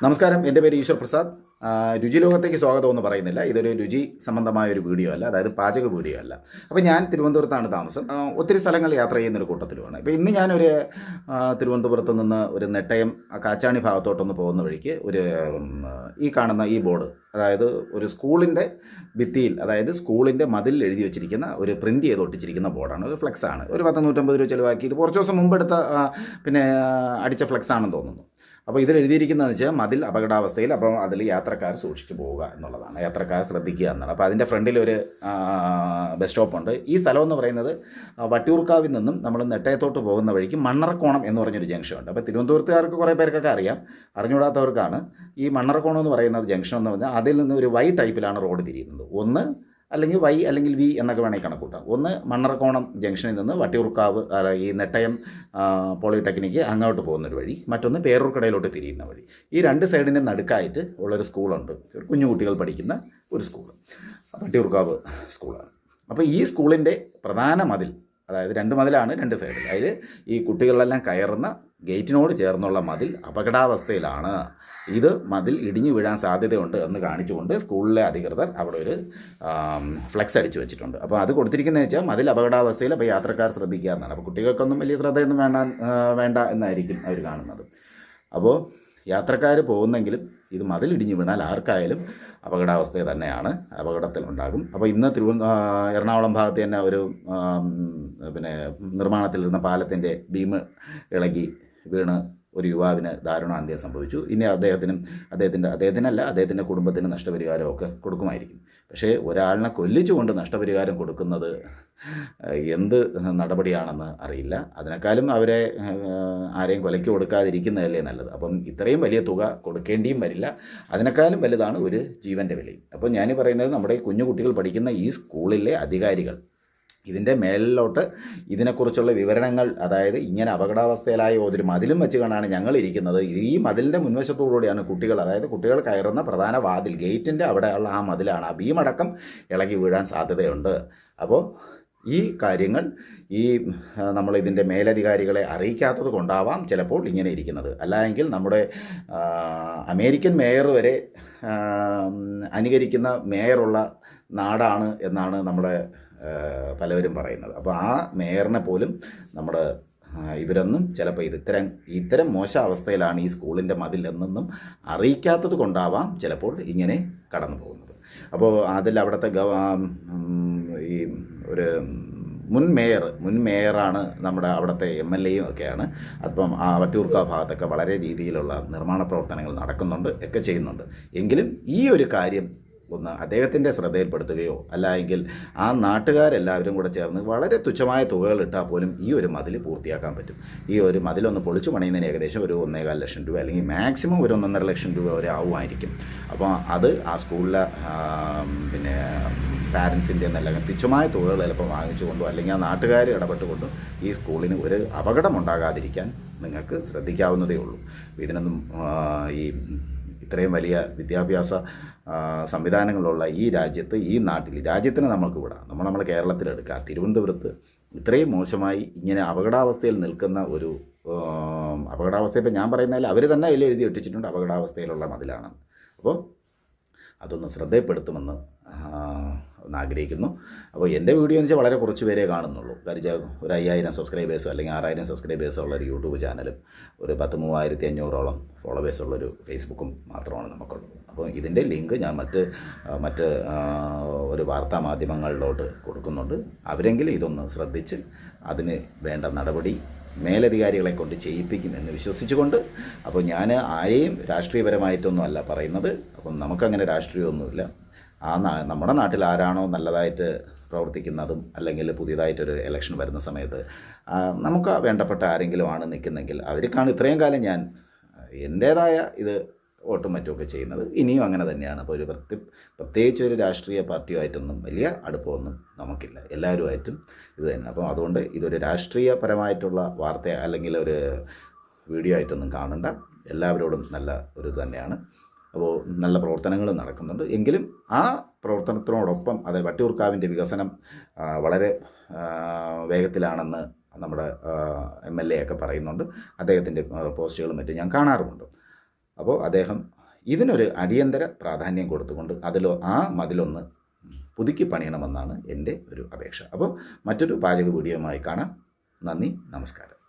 നമസ്കാരം. എന്റെ പേര് ഈശ്വർ പ്രസാദ്. രുചി ലോകത്തേക്ക് സ്വാഗതം എന്ന് പറയുന്നില്ല. ഇതൊരു രുചി സംബന്ധമായ ഒരു വീഡിയോ അല്ല. അതായത് പാചക വീഡിയോ അല്ല. അപ്പോൾ ഞാൻ തിരുവനന്തപുരത്താണ് താമസം. ഒത്തിരി സ്ഥലങ്ങൾ യാത്ര ചെയ്യുന്നൊരു കൂട്ടത്തിലുമാണ്. ഇപ്പോൾ ഇന്ന് ഞാനൊരു തിരുവനന്തപുരത്ത് നിന്ന് ഒരു നെട്ടയം കാച്ചാണി ഭാഗത്തോട്ടൊന്ന് പോകുന്ന വഴിക്ക് ഒരു ഈ കാണുന്ന ഈ ബോർഡ് അതായത് ഒരു സ്കൂളിന്റെ ഭിത്തിയിൽ അതായത് സ്കൂളിന്റെ മതിൽ എഴുതി വെച്ചിരിക്കുന്ന ഒരു പ്രിന്റ് ചെയ്ത് ഒട്ടിച്ചിരിക്കുന്ന ബോർഡാണ്. ഒരു ഫ്ലെക്സാണ്. ഒരു പത്ത് നൂറ്റമ്പത് രൂപ ചിലവാക്കി. ഇത് കുറച്ച് ദിവസം മുമ്പെടുത്ത ആ, പിന്നെ അടിച്ച ഫ്ലെക്സാണെന്ന് തോന്നുന്നു. അപ്പോൾ ഇതിൽ എഴുതിയിരിക്കുന്നതെന്ന് വെച്ചാൽ മതിൽ അപകടാവസ്ഥയിൽ അപ്പോൾ അതിൽ യാത്രക്കാർ സൂക്ഷിച്ചു പോവുക എന്നുള്ളതാണ്. യാത്രക്കാർ ശ്രദ്ധിക്കുക എന്നുള്ളത് അപ്പോൾ അതിന്റെ ആ, ബസ് സ്റ്റോപ്പുണ്ട് ഈ സ്ഥലം എന്ന് പറയുന്നത് വട്ടിയൂർക്കാവിൽ നിന്നും നമ്മൾ നെട്ടയത്തോട്ട് പോകുന്ന വഴിക്ക് മണ്ണറക്കോണം എന്ന് പറഞ്ഞൊരു ജംഗ്ഷൻ ഉണ്ട്. അപ്പോൾ തിരുവനന്തപുരത്തുകാർക്ക് കുറേ പേർക്കൊക്കെ അറിയാം അറിഞ്ഞുകൂടാത്തവർക്കാണ്. ഈ മണ്ണറക്കോണം എന്ന് പറയുന്നത് ജംഗ്ഷൻ എന്ന് പറഞ്ഞാൽ അതിൽ നിന്ന് ഒരു വൈ ടൈപ്പിലാണ് റോഡ് തിരിയുന്നത്. ഒന്ന് അല്ലെങ്കിൽ വൈ അല്ലെങ്കിൽ വി എന്നൊക്കെ വേണമെങ്കിൽ കണക്കൂട്ടാം. ഒന്ന് മണ്ണറക്കോണം ജംഗ്ഷനിൽ നിന്ന് വട്ടിയൂർക്കാവ് ഈ നെട്ടയം പോളിടെക്നിക്ക് അങ്ങോട്ട് പോകുന്നൊരു വഴി. മറ്റൊന്ന് പേരൂർക്കടയിലോട്ട് തിരിയുന്ന വഴി. ഈ രണ്ട് സൈഡിന്റെ നടുക്കായിട്ട് ഉള്ളൊരു സ്കൂളുണ്ട്. ഒരു കുഞ്ഞു കുട്ടികൾ പഠിക്കുന്ന ഒരു സ്കൂൾ. വട്ടിയൂർക്കാവ് സ്കൂളാണ്. അപ്പോൾ ഈ സ്കൂളിന്റെ പ്രധാന മതിൽ അതായത് രണ്ട് മതിലാണ് രണ്ട് സൈഡിൽ. അതായത് ഈ കുട്ടികളെല്ലാം കയറുന്ന ഗേറ്റിനോട് ചേർന്നുള്ള മതിൽ അപകടാവസ്ഥയിലാണ്. ഇത് മതിൽ ഇടിഞ്ഞു വീഴാൻ സാധ്യതയുണ്ട് എന്ന് കാണിച്ചുകൊണ്ട് സ്കൂളിലെ അധികൃതർ അവിടെ ഒരു ഫ്ലെക്സ് അടിച്ചു വെച്ചിട്ടുണ്ട്. അപ്പോൾ അത് കൊടുത്തിരിക്കുന്നത് വെച്ചാൽ മതിൽ അപകടാവസ്ഥയിൽ അപ്പോൾ യാത്രക്കാർ ശ്രദ്ധിക്കുക എന്നാണ് അപ്പോൾ കുട്ടികൾക്കൊന്നും വലിയ ശ്രദ്ധയൊന്നും വേണ്ട വേണ്ട എന്നായിരിക്കും അവർ കാണുന്നത്. അപ്പോൾ യാത്രക്കാർ പോകുന്നെങ്കിലും ഇത് മതിൽ ഇടിഞ്ഞു വീണാൽ ആർക്കായാലും അപകടാവസ്ഥ തന്നെയാണ്. അപകടത്തിലുണ്ടാകും അപ്പോൾ ഇന്ന് തിരുവ എറണാകുളം ഭാഗത്ത് തന്നെ ഒരു പിന്നെ നിർമ്മാണത്തിലിരുന്ന പാലത്തിന്റെ ഭീമ് ഇളകി വീണ് ഒരു യുവാവിന് ദാരുണാന്ത്യം സംഭവിച്ചു. ഇനി അദ്ദേഹത്തിനും അദ്ദേഹത്തിന്റെ അദ്ദേഹത്തിനല്ല അദ്ദേഹത്തിന്റെ കുടുംബത്തിന് നഷ്ടപരിഹാരമൊക്കെ കൊടുക്കുമായിരിക്കും. പക്ഷേ ഒരാളിനെ കൊല്ലിച്ചുകൊണ്ട് നഷ്ടപരിഹാരം കൊടുക്കുന്നത് എന്ത് നടപടിയാണെന്ന് അറിയില്ല. അതിനേക്കാളും അവരെ ആരെയും കൊലയ്ക്ക് കൊടുക്കാതിരിക്കുന്നതല്ലേ നല്ലത്. അപ്പം ഇത്രയും വലിയ തുക കൊടുക്കേണ്ടിയും വരില്ല. അതിനേക്കാളും വലുതാണ് ഒരു ജീവന്റെ വിലയും. അപ്പോൾ ഞാൻ പറയുന്നത് നമ്മുടെ കുഞ്ഞു കുട്ടികൾ പഠിക്കുന്ന ഈ സ്കൂളിലെ അധികാരികൾ ഇതിന്റെ മേലിലോട്ട് ഇതിനെക്കുറിച്ചുള്ള വിവരണങ്ങൾ അതായത് ഇങ്ങനെ അപകടാവസ്ഥയിലായ ഒരു മതിലും വെച്ച് കാണാണ് ഞങ്ങൾ ഇരിക്കുന്നത്. ഈ മതിലിന്റെ മുൻവശത്തോടുകൂടിയാണ് കുട്ടികൾ അതായത് കുട്ടികൾ കയറുന്ന പ്രധാന വാതിൽ ഗേറ്റിന്റെ അവിടെയുള്ള ആ മതിലാണ് ആ ഭീമടക്കം ഇളകി വീഴാൻ സാധ്യതയുണ്ട്. അപ്പോൾ ഈ കാര്യങ്ങൾ ഈ നമ്മൾ ഇതിന്റെ മേലധികാരികളെ അറിയിക്കാത്തത് കൊണ്ടാവാം ചിലപ്പോൾ ഇങ്ങനെ ഇരിക്കുന്നത്. അല്ലായെങ്കിൽ നമ്മുടെ അമേരിക്കൻ മേയർ വരെ അനുകരിക്കുന്ന മേയറുള്ള നാടാണ് എന്നാണ് നമ്മുടെ പലവരും പറയുന്നത്. അപ്പോൾ ആ മേയറിനെ പോലും നമ്മുടെ ഇവരൊന്നും ചിലപ്പോൾ ഇത് ഇത്തരം ഇത്തരം മോശ അവസ്ഥയിലാണ് ഈ സ്കൂളിന്റെ മതിൽ എന്നൊന്നും അറിയിക്കാത്തത് കൊണ്ടാവാം ചിലപ്പോൾ ഇങ്ങനെ കടന്നു പോകുന്നത്. അപ്പോൾ അതിൽ അവിടുത്തെ ഗവ ഈ ഒരു മുൻ മേയർ മുൻ മേയറാണ് നമ്മുടെ അവിടുത്തെ എം എൽ എയും ഒക്കെയാണ്. അപ്പം ആ വട്ടിയൂർക്ക ഭാഗത്തൊക്കെ വളരെ രീതിയിലുള്ള നിർമ്മാണ പ്രവർത്തനങ്ങൾ നടക്കുന്നുണ്ട് ഒക്കെ ചെയ്യുന്നുണ്ട്. എങ്കിലും ഈ ഒരു കാര്യം ഒന്ന് അദ്ദേഹത്തിന്റെ ശ്രദ്ധയിൽപ്പെടുത്തുകയോ അല്ല എങ്കിൽ ആ നാട്ടുകാരെല്ലാവരും കൂടെ ചേർന്ന് വളരെ തുച്ഛമായ തുകകൾ ഇട്ടാൽ പോലും ഈ ഒരു മതിൽ പൂർത്തിയാക്കാൻ പറ്റും. ഈ ഒരു മതിലൊന്ന് പൊളിച്ചു പണിയുന്നതിന് ഏകദേശം ഒരു ഒന്നേകാൽ ലക്ഷം രൂപ അല്ലെങ്കിൽ മാക്സിമം ഒരു ഒന്നൊന്നര ലക്ഷം രൂപ വരെ ആവുമായിരിക്കും. അപ്പോൾ അത് ആ സ്കൂളിലെ പിന്നെ പാരൻസിന്റെ എന്നല്ല തുച്ഛമായ തുകകൾ ചിലപ്പോൾ വാങ്ങിച്ചുകൊണ്ടോ അല്ലെങ്കിൽ ആ നാട്ടുകാർ ഇടപെട്ടുകൊണ്ടോ ഈ സ്കൂളിന് ഒരു അപകടം ഉണ്ടാകാതിരിക്കാൻ നിങ്ങൾക്ക് ശ്രദ്ധിക്കാവുന്നതേ ഉള്ളൂ. ഇതിനൊന്നും ഈ ഇത്രയും വലിയ വിദ്യാഭ്യാസ സംവിധാനങ്ങളുള്ള ഈ രാജ്യത്ത് ഈ നാട്ടിൽ രാജ്യത്തിന് നമ്മൾക്ക് വിടാം. നമ്മൾ നമ്മൾ കേരളത്തിലെടുക്കുക. തിരുവനന്തപുരത്ത് ഇത്രയും മോശമായി ഇങ്ങനെ അപകടാവസ്ഥയിൽ നിൽക്കുന്ന ഒരു അപകടാവസ്ഥ ഇപ്പം ഞാൻ പറയുന്നതിൽ അവർ തന്നെ അതിൽ എഴുതി ഒട്ടിച്ചിട്ടുണ്ട് അപകടാവസ്ഥയിലുള്ള മതിലാണ്. അപ്പോൾ അതൊന്ന് ശ്രദ്ധയപ്പെടുത്തുമെന്ന് ഒന്ന് ആഗ്രഹിക്കുന്നു. അപ്പോൾ എന്റെ വീഡിയോ എന്ന് വെച്ചാൽ വളരെ കുറച്ച് പേരെ കാണുന്നുള്ളൂ. കാര്യം ഒരു അയ്യായിരം സബ്സ്ക്രൈബേഴ്സോ അല്ലെങ്കിൽ ആറായിരം സബ്സ്ക്രൈബേഴ്സോ ഉള്ള ഒരു യൂട്യൂബ് ചാനലും ഒരു പത്ത് മൂവായിരത്തി അഞ്ഞൂറോളം ഫോളോവേഴ്സ് ഉള്ളൊരു ഫേസ്ബുക്കും മാത്രമാണ് നമുക്കുള്ളത്. അപ്പോൾ ഇതിന്റെ ലിങ്ക് ഞാൻ മറ്റ് മറ്റ് ഒരു വാർത്താ മാധ്യമങ്ങളിലോട്ട് കൊടുക്കുന്നുണ്ട്. അവരെങ്കിലും ഇതൊന്ന് ശ്രദ്ധിച്ച് അതിന് വേണ്ട നടപടി മേലധികാരികളെ കൊണ്ട് ചെയ്യിപ്പിക്കും എന്ന് വിശ്വസിച്ചുകൊണ്ട് അപ്പോൾ ഞാൻ ആരെയും രാഷ്ട്രീയപരമായിട്ടൊന്നും അല്ല പറയുന്നത്. അപ്പം നമുക്കങ്ങനെ രാഷ്ട്രീയമൊന്നുമില്ല. ആ നമ്മുടെ നാട്ടിൽ ആരാണോ നല്ലതായിട്ട് പ്രവർത്തിക്കുന്നതും അല്ലെങ്കിൽ പുതിയതായിട്ടൊരു ഇലക്ഷൻ വരുന്ന സമയത്ത് നമുക്ക് വേണ്ടപ്പെട്ട ആരെങ്കിലും ആണ് നിൽക്കുന്നെങ്കിൽ അവർക്കാണ് ഇത്രയും കാലം ഞാൻ എന്റേതായ ഇത് വോട്ടും മറ്റുമൊക്കെ ചെയ്യുന്നത്. ഇനിയും അങ്ങനെ തന്നെയാണ്. അപ്പോൾ ഒരു പ്രത്യേക പ്രത്യേകിച്ച് ഒരു രാഷ്ട്രീയ പാർട്ടിയുമായിട്ടൊന്നും വലിയ അടുപ്പമൊന്നും നമുക്കില്ല. എല്ലാവരുമായിട്ടും ഇത് തന്നെ. അപ്പോൾ അതുകൊണ്ട് ഇതൊരു രാഷ്ട്രീയപരമായിട്ടുള്ള വാർത്ത അല്ലെങ്കിൽ ഒരു വീഡിയോ ആയിട്ടൊന്നും കാണണ്ട. എല്ലാവരോടും നല്ല ഒരു തന്നെയാണ്. അപ്പോൾ നല്ല പ്രവർത്തനങ്ങൾ നടക്കുന്നുണ്ട്. എങ്കിലും ആ പ്രവർത്തനത്തിനോടൊപ്പം അത് വട്ടിയൂർക്കാവിന്റെ വികസനം വളരെ വേഗത്തിലാണെന്ന് നമ്മുടെ എം എൽ എ ഒക്കെ പറയുന്നുണ്ട്. അദ്ദേഹത്തിന്റെ പോസ്റ്റുകളും മറ്റും ഞാൻ കാണാറുമുണ്ട്. അപ്പോൾ അദ്ദേഹം ഇതിനൊരു അടിയന്തര പ്രാധാന്യം കൊടുത്തുകൊണ്ട് അതിലോ ആ മതിലൊന്ന് പുതുക്കി പണിയണമെന്നാണ് എന്റെ ഒരു അപേക്ഷ. അപ്പോൾ മറ്റൊരു പാചക വീഡിയോയുമായി കാണാം. നന്ദി നമസ്കാരം.